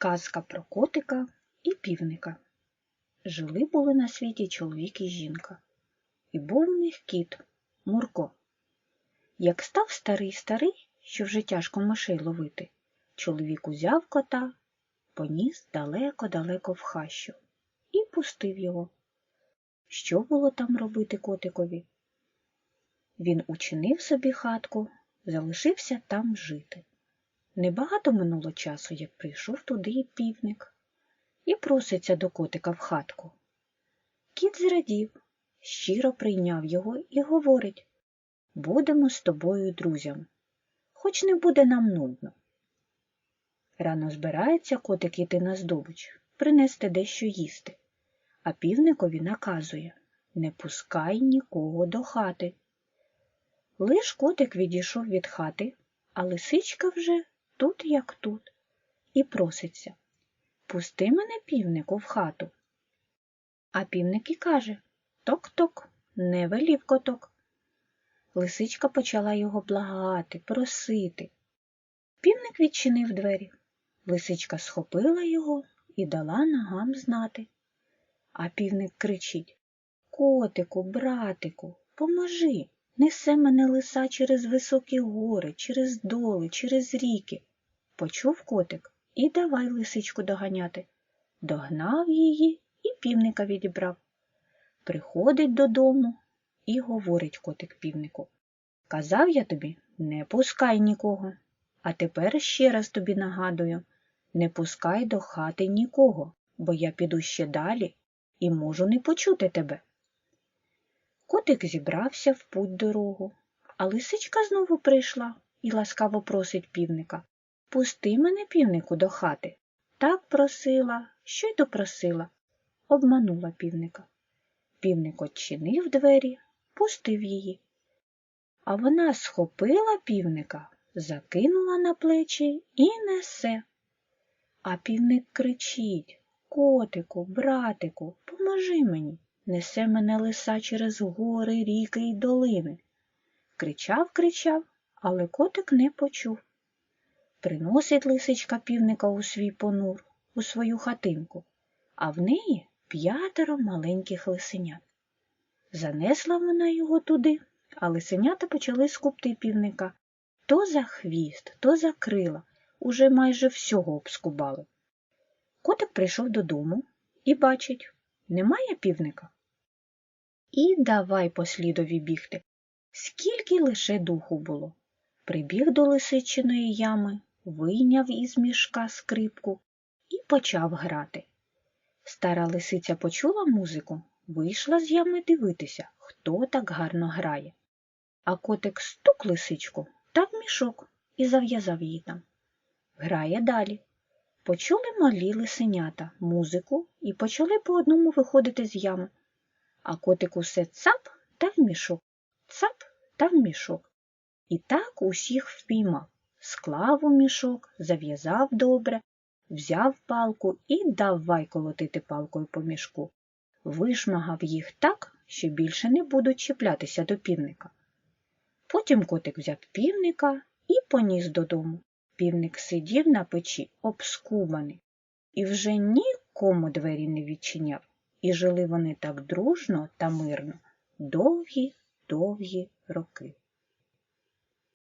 Казка про котика і півника. Жили були на світі чоловік і жінка. І був у них кіт Мурко. Як став старий старий, що вже тяжко мишей ловити, чоловік узяв кота, поніс далеко-далеко в хащу і пустив його. Що було там робити котикові? Він учинив собі хатку, залишився там жити. Небагато минуло часу, як прийшов туди і півник і проситься до котика в хатку. Кіт зрадів, щиро прийняв його і говорить Будемо з тобою друзями, хоч не буде нам нудно. Рано збирається котик іти на здобич, принести дещо їсти, а півникові наказує не пускай нікого до хати. Лиш котик відійшов від хати, а лисичка вже тут як тут, і проситься Пусти мене, півнику, в хату. А півник і каже Ток-ток, не велів коток. Лисичка почала його благати, просити. Півник відчинив двері. Лисичка схопила його і дала ногам знати. А півник кричить Котику, братику, поможи. Несе мене лиса через високі гори, через доли, через ріки. Почув котик і давай лисичку доганяти. Догнав її і півника відібрав. Приходить додому і говорить котик півнику. Казав я тобі, не пускай нікого. А тепер ще раз тобі нагадую не пускай до хати нікого, бо я піду ще далі і можу не почути тебе. Котик зібрався в путь дорогу, а лисичка знову прийшла і ласкаво просить півника Пусти мене, півнику, до хати. Так просила, що й допросила. Обманула півника. Півник очинив двері, пустив її. А вона схопила півника, закинула на плечі і несе. А півник кричить Котику, братику, поможи мені. Несе мене лиса через гори, ріки й долини. Кричав, кричав, але котик не почув. Приносить лисичка півника у свій понур, у свою хатинку, а в неї п'ятеро маленьких лисенят. Занесла вона його туди, а лисенята почали скупти півника то за хвіст, то за крила, уже майже всього обскубали. Котик прийшов додому і бачить, немає півника. І давай по слідові бігти, скільки лише духу було. Прибіг до лисичиної ями, вийняв із мішка скрипку і почав грати. Стара лисиця почула музику, вийшла з ями дивитися, хто так гарно грає. А котик стук лисичку та в мішок і зав'язав її там. Грає далі. Почули малі лисенята музику і почали по одному виходити з ями. А котик усе цап та в мішок, цап та в мішок. І так усіх впіймав склав у мішок, зав'язав добре, взяв палку і давай колотити палкою по мішку. Вишмагав їх так, що більше не будуть чіплятися до півника. Потім котик взяв півника і поніс додому. Півник сидів на печі, обскубаний, і вже нікому двері не відчиняв. І жили вони так дружно та мирно довгі, довгі роки.